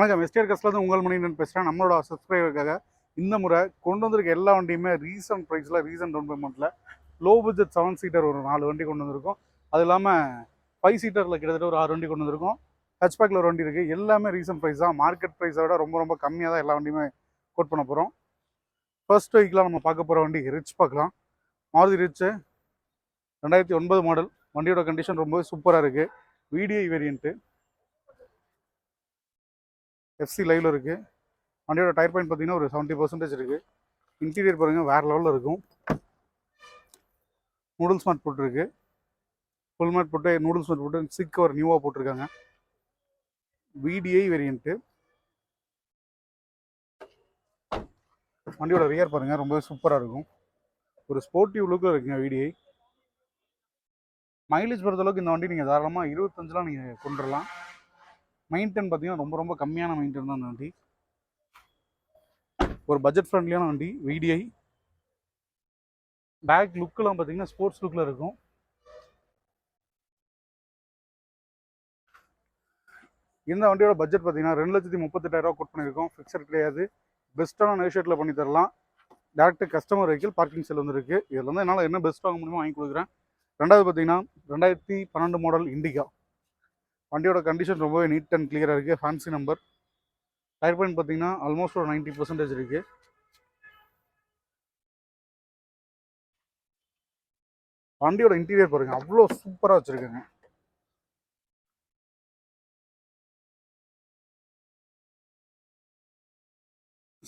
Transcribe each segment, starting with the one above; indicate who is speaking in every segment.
Speaker 1: வணக்கம். எஸ்டிஆர் கஸ்ட்லேருந்து உங்கள் மணியன் பேசுகிறேன் நம்மளோட சப்ஸ்கிரைபருக்காக இந்த முறை கொண்டு வந்திருக்க எல்லா வண்டியுமே ரீசன்ட் ப்ரைஸில் ரீசன்ட் டவுன் பேமெண்ட்டில் லோ பட்ஜெட் செவன் சீட்டர் ஒரு நாலு வண்டி கொண்டு வந்திருக்கோம். அது இல்லாமல் ஃபைவ் சீட்டரில் கிட்டத்தட்ட ஒரு ஆறு வண்டி கொண்டு வந்திருக்கோம். ஹச்பேக்கில் ஒரு வண்டி இருக்குது எல்லாமே ரீசன்ட் ப்ரைஸ் தான். மார்க்கெட் ப்ரைஸை விட ரொம்ப ரொம்ப கம்மியாக தான் எல்லா வண்டியுமே கோட் பண்ண போகிறோம் ஃபர்ஸ்ட் வீக்கில் நம்ம பார்க்க போகிற வண்டி ரிச் பார்க்கலாம் மாருதி ரிச்சு ரெண்டாயிரத்தி ஒன்பது மாடல் வண்டியோட கண்டிஷன் ரொம்பவே சூப்பராக இருக்குது விடிஐ வேரியண்ட்டு எஃப்சி லைவில் இருக்குது வண்டியோட டயர் பாயிண்ட் பார்த்தீங்கன்னா ஒரு செவன்ட்டி பர்சன்டேஜ் இருக்குது இன்டீரியர் பாருங்கள் வேறு லெவலில் இருக்கும். நூடுல்ஸ் மேட் போட்டிருக்கு ஃபுல் மேட் போட்டு நூடுல்ஸ் மேட் போட்டு சிக் கவர் நியூவாக போட்டிருக்காங்க. விடிஐ வேரியண்ட்டு வண்டியோட ரியர் பாருங்கள் ரொம்பவே சூப்பராக இருக்கும். ஒரு ஸ்போர்ட்டிவ் லுக்கில் இருக்குங்க விடிஐ மைலேஜ் பொறுத்தளவுக்கு இந்த வண்டி நீங்கள் தாராளமாக இருபத்தஞ்சிலாம் நீங்கள் கொண்டுடலாம் மெயின்டைன் பார்த்தீங்கன்னா ரொம்ப ரொம்ப கம்மியான மெயின்டைன் தான் வண்டி ஒரு பட்ஜெட் ஃப்ரெண்ட்லியான வண்டி விடிஐ பேக் லுக்கெல்லாம் பார்த்தீங்கன்னா ஸ்போர்ட்ஸ் லுக்கில் இருக்கும். இந்த வண்டியோட பட்ஜெட் பார்த்தீங்கன்னா ரெண்டு லட்சத்தி முப்பத்தெட்டாயிரரூவா கோட் பண்ணியிருக்கோம். ஃபிக்ஸட் கிடையாது. பெஸ்ட்டான நெகோஷியேட்டில் பண்ணி தரலாம். Direct customer vehicle parking sale வந்துருக்கு. இதில் வந்து என்னால் என்ன பெஸ்ட் வாங்க முடியுமோ வாங்கி கொடுக்குறேன். ரெண்டாவது பார்த்தீங்கன்னா ரெண்டாயிரத்தி பன்னெண்டு மாடல் இண்டிகா வண்டியோட கண்டிஷன் ரொம்பவே நீட் அண்ட் கிளியராக இருக்குது ஃபேன்சி நம்பர் டயர் பாயிண்ட் பார்த்தீங்கன்னா ஆல்மோஸ்ட் ஒரு நைன்ட்டி பர்சன்டேஜ் இருக்குது வண்டியோட இன்டீரியர் பாருங்கள் அவ்வளோ சூப்பராக வச்சுருக்காங்க.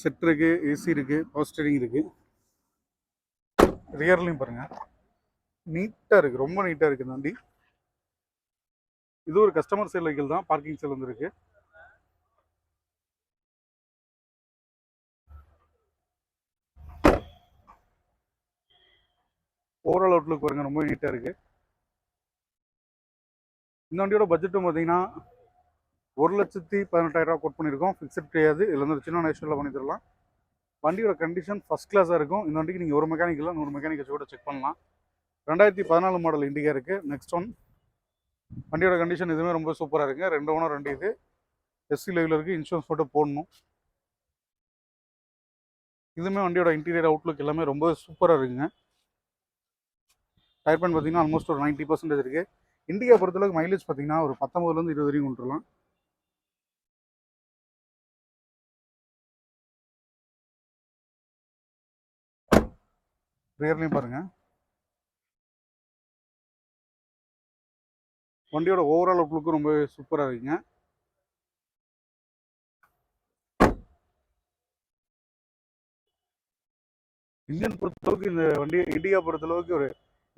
Speaker 1: செட் இருக்கு ஏசி இருக்கு பவர் ஸ்டேரிங் இருக்கு. ரியர்லையும் பாருங்க. நீட்டாக இருக்கு ரொம்ப நீட்டாக இருக்கு இந்த வண்டி. இது ஒரு கஸ்டமர் சேல் வெஹிக்கிள் தான். பார்க்கிங் சேல் வந்துருக்கு. ஓவரால் அவுட்லுக் பாருங்க ரொம்ப நீட்டாக இருக்கு. இந்த வண்டியோட பட்ஜெட்டும் பார்த்தீங்கன்னா ஒரு லட்சத்தி பதினெட்டாயிரரூவா கோட் பண்ணியிருக்கோம் ஃபிக்ஸட் கிடையாது. இதில் வந்து ஒரு சின்ன நேஷனலில் பண்ணி தரலாம். வண்டியோட கண்டிஷன் ஃபஸ்ட் கிளாஸாக இருக்கும். இந்த வண்டிக்கு நீங்கள் ஒரு மெக்கானிக் இல்லை நூறு மெக்கானிக்கை கூட செக் பண்ணலாம். ரெண்டாயிரத்தி பதினாலு மாடல் இண்டிகா இருக்குது நெக்ஸ்ட் ஒன் வண்டியோட கண்டிஷன் இதுவுமே ரொம்ப சூப்பராக இருக்குங்க ரெண்டு ஓனர் ரெண்டு இது. எஸ்சி லெவலில் இருக்குது இன்சூரன்ஸ் போட்டு போடணும். இதுவுமே வண்டியோட இன்டீரியர் அவுட்லுக் எல்லாமே ரொம்ப சூப்பராக இருக்குங்க. டயர் பேன் பார்த்தீங்கன்னா ஆல்மோஸ்ட் ஒரு நைன்ட்டி பர்சன்டேஜ் இருக்குது இண்டிகா பொறுத்தளவுக்கு மைலேஜ் பார்த்தீங்கன்னா ஒரு பத்தொம்பதுலேருந்து இருபது வரைக்கும் கொண்டுலாம் ரியர்லையும் பாருங்கள் வண்டியோட ஓவரால் அவுட்லுக்கும் ரொம்ப சூப்பராக இருக்குங்க. இந்தியன் பொறுத்தளவுக்கு இந்த வண்டி இண்டியா பொறுத்தளவுக்கு ஒரு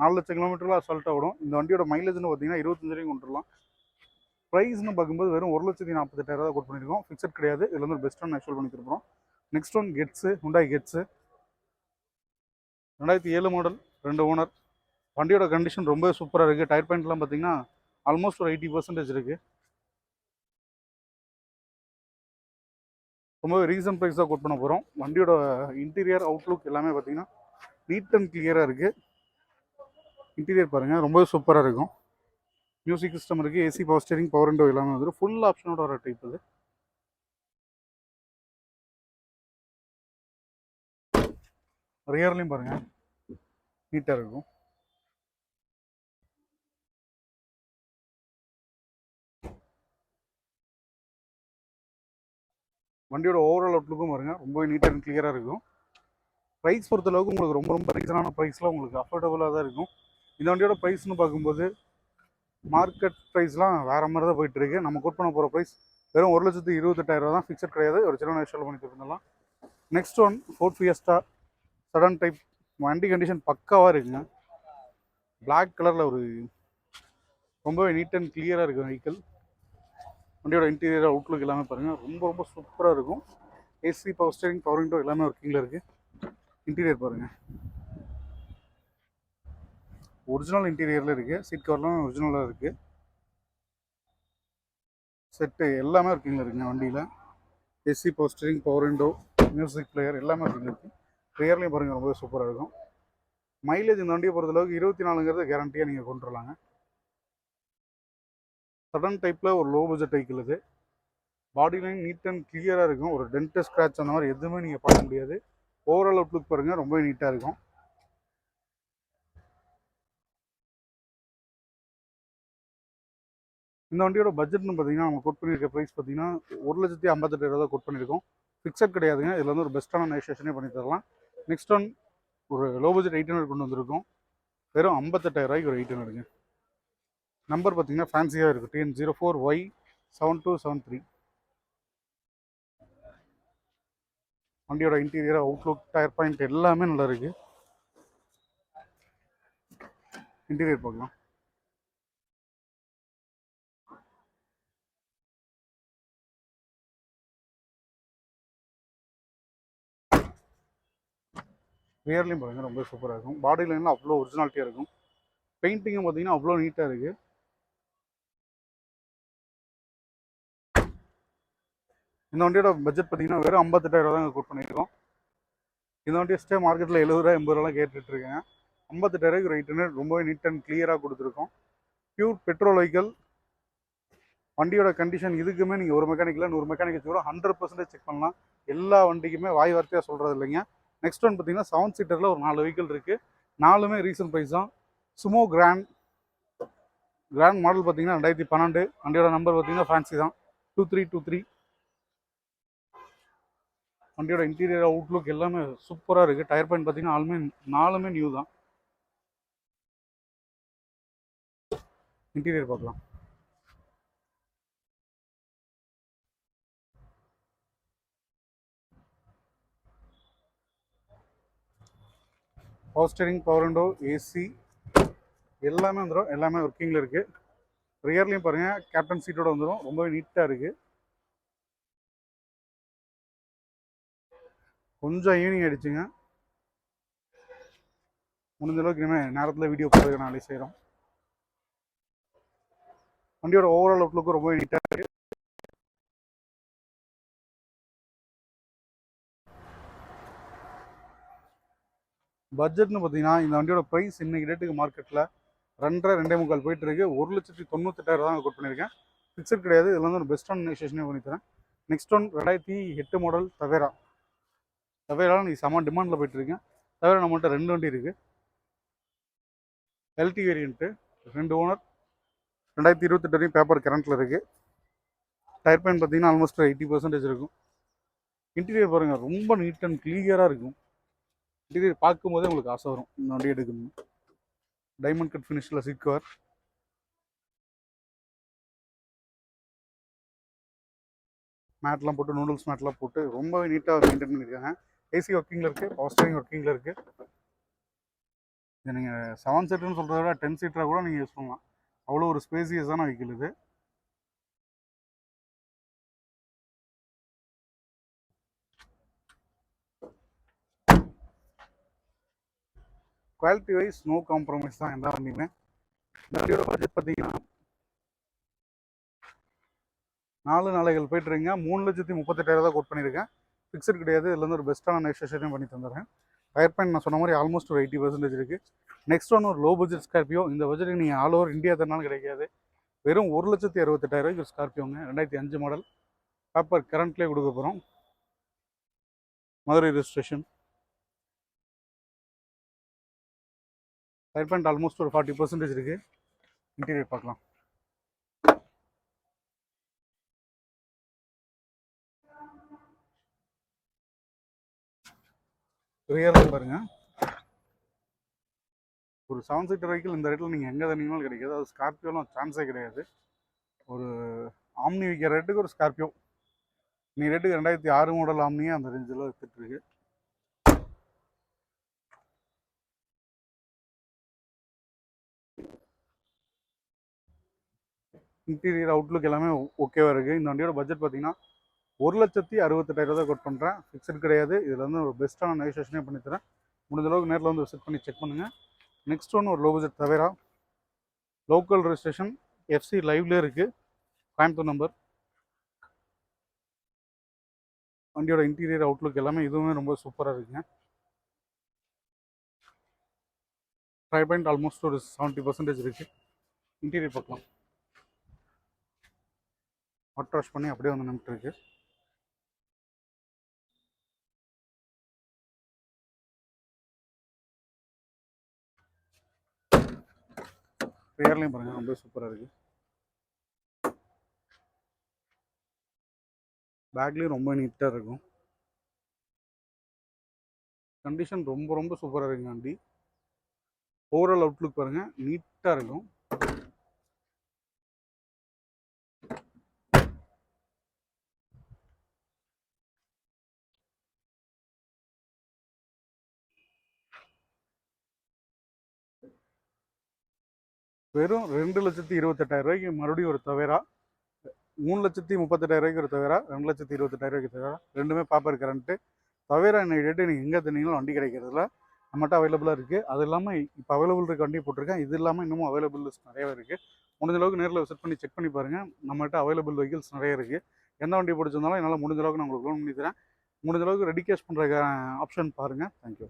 Speaker 1: நாலு லட்சம் கிலோமீட்டர்லாம் அசால்ட்டாக விடும் இந்த வண்டியோட மைலேஜ்னு பார்த்தீங்கன்னா இருபத்தஞ்சு வரைக்கும் கொண்டுடலாம் ப்ரைஸ்னு பார்க்கும்போது வெறும் ஒரு லட்சத்தி நாற்பத்தெட்டாயிரம் தான் கோட் பண்ணியிருக்கோம் ஃபிக்ஸட் கிடையாது. இதில் வந்து ஒரு பெஸ்ட் ஒன் ஆக்சுவல் பண்ணி தருப்போம் next one Getz Hyundai Getz ரெண்டாயிரத்தி ஏழு மாடல் ரெண்டு ஓனர் வண்டியோட கண்டிஷன் ரொம்ப சூப்பராக இருக்குது டயர் பாயிண்ட்லாம் பார்த்தீங்கன்னா ஆல்மோஸ்ட் ஒரு எயிட்டி பர்சன்டேஜ் இருக்குது ரொம்பவே ரீசன் ப்ரைஸ் தான் கோட் பண்ண போகிறோம் வண்டியோட இன்டீரியர் அவுட்லுக் எல்லாமே பார்த்தீங்கன்னா நீட் அண்ட் கிளியராக இருக்குது இன்டீரியர் பாருங்கள் ரொம்பவே சூப்பராக இருக்கும். மியூசிக் சிஸ்டம் இருக்குது AC power steering power window எல்லாமே வந்துடும் ஃபுல் ஆப்ஷனோட வர டைப் இது. ரியர்லையும் பாருங்கள் நீட்டாக இருக்கும். வண்டியோட ஓவரால் அவுட்லுக்கும் பாருங்க. ரொம்பவே நீட் அண்ட் கிளியராக இருக்கும். ப்ரைஸ் பொறுத்தளவுக்கு உங்களுக்கு ரொம்ப ரொம்ப ரீசனான ப்ரைஸ்லாம் உங்களுக்கு அஃபோர்டபுளாக தான் இருக்கும். இந்த வண்டியோட ப்ரைஸ்னு பார்க்கும்போது மார்க்கெட் ப்ரைஸ்லாம் வேறு மாதிரி தான் போயிட்டுருக்கு. நம்ம கோட் பண்ண போகிற ப்ரைஸ் வெறும் ஒரு லட்சத்து இருபத்தெட்டாயிரம் தான் ஃபிக்ஸட் கிடையாது. ஒரு சின்ன விஷயம் பண்ணி next one Ford Fiesta sedan type வண்டி கண்டிஷன் பக்காவாக இருக்குங்க. பிளாக் கலரில் ஒரு ரொம்பவே நீட் அண்ட் கிளியராக இருக்குது வெஹிக்கிள் வண்டியோட இன்டீரியர் அவுட்லுக் எல்லாமே பாருங்கள் ரொம்ப ரொம்ப சூப்பராக இருக்கும். AC power steering power window எல்லாமே ஒர்க்கிங்கில் இருக்குது இன்டீரியர் பாருங்கள் ஒரிஜினல் இன்டீரியரில் இருக்குது சீட் கவர்லாம் ஒரிஜினலாக இருக்குது செட்டு எல்லாமே ஒர்க்கிங்கில் இருக்குங்க வண்டியில். AC power steering power window music player எல்லாமே ஒர்க்கிங்கில் இருக்குது ரியர்லையும் பாருங்கள் ரொம்பவே சூப்பராக இருக்கும். மைலேஜ் இந்த வண்டியை பொறுத்தளவுக்கு இருபத்தி நாலுங்கிறது கேரண்டியாக நீங்கள் கொண்டு வரலாங்க. சடன் டைப்பில் ஒரு லோ பட்ஜெட் வெஹிக்கிள் இது. பாடி லைன் நீட் அண்ட் கிளியராக இருக்கும். ஒரு டென்ட் ஸ்க்ராட்ச் அந்த மாதிரி எதுவுமே நீங்கள் பார்க்க முடியாது. ஓவரால் அவுட்லுக் பாருங்கள் ரொம்ப நீட்டாக இருக்கும். இந்த வண்டியோட பட்ஜெட்னு பார்த்தீங்கன்னா நம்ம கோட் பண்ணியிருக்க ப்ரைஸ் பார்த்தீங்கன்னா ஒரு லட்சத்தி ஐம்பத்தெட்டாயிரம் தான் கோட் பண்ணியிருக்கோம் ஃபிக்ஸட் கிடையாதுங்க. இதில் வந்து ஒரு பெஸ்ட்டான நெகோஷியேஷனே பண்ணி தரலாம். நெக்ஸ்ட் ஒன் ஒரு லோ பட்ஜெட் எயிட் ஹண்ட்ரட் கொண்டு வந்திருக்கோம். வெறும் ஐம்பத்தெட்டாயிரம் ரூபாய்க்கு ஒரு எயிட் ஹண்ட்ரடுங்க நம்பர் பார்த்தீங்கன்னா ஃபேன்சியாக இருக்குது TN zero four Y seven two seven three வண்டியோட இன்டீரியர் அவுட்லுக் டயர் பாயிண்ட் எல்லாமே நல்லா இருக்குது இன்டீரியர் பார்க்கலாம். ரியர்லையும் பாருங்க ரொம்ப சூப்பராக இருக்கும். பாடி லைன்லாம் அவ்வளோ ஒரிஜினாலிட்டியாக இருக்கும். பெயிண்டிங்கும் பார்த்தீங்கன்னா அவ்வளோ நீட்டாக இருக்குது இந்த வண்டியோட பட்ஜெட் பார்த்தீங்கன்னா வெறும் ஐம்பத்தெட்டாயிரம் ரூபா தான் கோட் பண்ணியிருக்கோம். இந்த வண்டி ஸ்டே மார்க்கெட்டில் எழுபது ரூபா எண்பது ரூபாலாம் கேட்டுட்டு இருக்கேன். ஐம்பத்தெட்டாயிரம் ரைட் ரொம்பவே நீட் அண்ட் கிளியராக கொடுத்துருக்கோம். பியூர் பெட்ரோல் வெஹிக்கல் வண்டியோட கண்டிஷன் இதுக்குமே நீங்கள் ஒரு மெக்கானிக்கில் நூறு மெக்கானிக் கூட ஹண்ட்ரட் பர்சன்டேஜ் செக் பண்ணலாம். எல்லா வண்டிக்குமே வாய் வார்த்தையாக சொல்கிறது இல்லைங்க. நெக்ஸ்ட் ஒன் பார்த்தீங்கன்னா செவன் சீட்டரில் ஒரு நாலு வெஹிக்கிள் இருக்குது நாலுமே ரீசன்ட் ப்ரைஸ் தான். சுமோ கிராண்ட் கிராண்ட் மாடல் பார்த்தீங்கன்னா ரெண்டாயிரத்தி பன்னெண்டு. வண்டியோட நம்பர் பார்த்தீங்கன்னா ஃபேன்சி தான். டூ த்ரீ டூ த்ரீ வண்டியோட இன்டீரியர் அவுட்லுக் எல்லாமே சூப்பராக இருக்குது டயர் பாயிண்ட் பார்த்தீங்கன்னா ஆல்மே நாலுமே நியூ தான். இன்டீரியர் பார்க்கலாம் power steering power window AC எல்லாமே வந்துடும் எல்லாமே ஒர்க்கிங்கில் இருக்குது ரியர்லையும் பாருங்கள் கேப்டன் சீட்டோட வந்துடும் ரொம்பவே நீட்டாக இருக்குது கொஞ்சம் ஈவினிங் ஆகிடுச்சுங்க முடிஞ்ச அளவுக்கு இனிமேல் நேரத்தில் வீடியோ போடுறது நாளை செய்கிறோம் வண்டியோட ஓவரால் அவுட்லுக்கும் ரொம்ப நீட்டாக இருக்குது பட்ஜெட்னு பார்த்தீங்கன்னா இந்த வண்டியோட ப்ரைஸ் இன்னைக்கு டேட்டுக்கு மார்க்கெட்டில் ரெண்டரை ரெண்டே முக்கால் போயிட்டு இருக்கு. ஒரு லட்சத்தி தொண்ணூத்தெட்டாயிரம் தான் கோட் பண்ணியிருக்கேன் ஃபிக்ஸட் கிடையாது. இதில் வந்து ஒரு பெஸ்ட் நெகோசியேஷனே பண்ணி தரேன் நெக்ஸ்ட் ஒன் ரெண்டாயிரத்தி எட்டு மாடல் தவேரா தவிர நீங்கள் செம டிமாண்டில் போயிட்டுருக்கேன் இருக்கேன். நம்மள்கிட்ட ரெண்டு வண்டி இருக்குது எல்டி வேரியண்ட்டு ரெண்டு ஓனர் ரெண்டாயிரத்தி இருபத்தெட்டு வரையும் பேப்பர் கரண்ட்டில் இருக்குது டயர் பெயின் பார்த்தீங்கன்னா ஆல்மோஸ்ட் எயிட்டி பர்சன்டேஜ் இருக்கும். இன்டீரியர் பாருங்கள் ரொம்ப நீட் அண்ட் கிளியராக இருக்கும். இன்டீரியர் பார்க்கும்போதே உங்களுக்கு ஆசை வரும் இந்த வண்டி எடுக்கணும் டைமண்ட் கட் ஃபினிஷில் சீட் மேட்லாம் போட்டு நூடுல்ஸ் மேட்லாம் போட்டு ரொம்பவே நீட்டாக மெயின்டைன் பண்ணியிருக்காங்க. ஏசி ஒர்க்கிங்கில் இருக்குது பவர் ஸ்டேரிங் ஒர்க்கிங்கில் இருக்குது இது நீங்கள் செவன் சீட்டர்னு சொல்கிறத விட டென் சீட்டராக கூட நீங்கள் யூஸ் பண்ணலாம். அவ்வளோ ஒரு ஸ்பேசியஸான வெஹிக்கிள் இது. குவாலிட்டி வைஸ் நோ காம்ப்ரமைஸ் தான் எந்த வண்டியுமே. இந்த வண்டியோட பட்ஜெட் பார்த்தீங்கன்னா நாலு நாளைகள் போயிட்டுருங்க மூணு லட்சத்தி முப்பத்தெட்டாயிரம் தான் கோட் பண்ணியிருக்கேன். ஃபிக்ஸட் கிடையாது. இதுலேருந்து ஒரு பெஸ்ட்டான நெக்ஸ்டேஷனையும் பண்ணி தந்துடுறேன். டயர் பாயிண்ட் நான் சொன்ன மாதிரி ஆல்மோஸ்ட் ஒரு எயிட்டி பர்சன்டேஜ் இருக்குது நெக்ஸ்ட் ஒன் ஒரு லோ பட்ஜெட் ஸ்கார்பியோ இந்த பட்ஜெட்டுக்கு நீங்கள் ஆல் ஓவர் இந்தியா தரனாலும் கிடைக்காது. வெறும் ஒரு லட்சத்தி அறுபத்தெட்டாயிரம் ஒரு ஸ்கார்பியோங்க ரெண்டாயிரத்தி அஞ்சு மாடல் பேப்பர் கரண்ட்லேயே கொடுக்க போகிறோம் Madurai registration tyre point almost ஒரு ஃபார்ட்டி பர்சன்டேஜ் இருக்குது இன்டீரியர் பார்க்கலாம். ரியலாக பாருங்க. ஒரு செவன் சீட்டர் வெஹிக்கிள் இந்த ரேட்டில் நீங்கள் எங்கே தந்தீங்கனாலும் கிடைக்காது. அது ஸ்கார்பியோலாம் சான்ஸே கிடையாது. ஒரு ஆம்னி விற்கிற ரேட்டுக்கு ஒரு ஸ்கார்பியோ நீ ரேட்டுக்கு ரெண்டாயிரத்தி ஆறு மாடல் ஆம்னியே அந்த ரேஞ்சில் வித்துட்டு இருக்கு. இன்டீரியர் அவுட்லுக் எல்லாமே ஓகேவா இருக்குது இந்த வண்டியோட பட்ஜெட் பார்த்தீங்கன்னா ஒரு லட்சத்தி அறுபத்தெட்டாயிரம் தான் கோட் பண்ணுறேன் ஃபிக்ஸட் கிடையாது. இதில் வந்து ஒரு பெஸ்ட்டான நெகோசியேஷனே பண்ணித்தரேன் முடிஞ்சளவுக்கு முடிஞ்ச அளவுக்கு நேரில் வந்து விசிட் பண்ணி செக் பண்ணுங்கள் நெக்ஸ்ட் ஒன்று ஒரு low budget local registration FC லைவ்லேயே இருக்குது கோயம்புத்தூர் நம்பர் வண்டியோட இன்டீரியர் அவுட்லுக் எல்லாமே இதுவுமே ரொம்ப சூப்பராக இருக்குங்க. ட்ரை பாயிண்ட் ஆல்மோஸ்ட் ஒரு செவன்ட்டி பர்சன்டேஜ் இருக்குது இன்டீரியர் பார்க்கலாம். வாட்டர் வாஷ் பண்ணி அப்படியே வந்து நின்றுட்டுருக்கு ரியர்லையும் பாருங்கள் ரொம்ப சூப்பராக இருக்குது பேக்லேயும் ரொம்ப நீட்டாக இருக்கும். கண்டிஷன் ரொம்ப ரொம்ப சூப்பராக இருக்குங்க வண்டி. ஓவரால் அவுட்லுக் பாருங்கள் நீட்டாக இருக்கும். வெறும் ரெண்டு லட்சத்தி இருபத்தெட்டாயிரம் ரூபாய்க்கு மறுபடியும் ஒரு தவேரா மூணு லட்சத்தி முப்பத்தெட்டாயிரம் ரூபாய்க்கு ஒரு தவேரா ரெண்டு லட்சத்தி இருபத்தெட்டாயிரம் ரூபாய்க்கு தவேரா ரெண்டுமே பாப்பர் கரண்ட்டு தவேரா என்ன டேட்டு நீங்கள் எங்கே தந்தீங்களும் வண்டி கிடைக்கிறதுல நம்மகிட்ட அவைலபிளாக இருக்குது அது இல்லாமல் இப்போ அவைலபிள் இருக்க வண்டி போட்டிருக்கேன். இது இல்லாமல் இன்னமும் அவைலபிள் நிறையவே இருக்குது முடிஞ்ச அளவுக்கு நேரில் விசிட் பண்ணி செக் பண்ணி பாருங்கள் நம்மகிட்ட அவைலபிள் வெஹிக்கிள்ஸ் நிறைய இருக்குது எந்த வண்டி பிடிச்சிருந்தாலும் என்னால் முடிஞ்ச அளவுக்கு நான் உங்களுக்கு லோன் பண்ணி தரேன். முடிஞ்ச அளவுக்கு ரெடி கேஷ் பண்ணுற ஆப்ஷன் பாருங்கள் தேங்க்யூ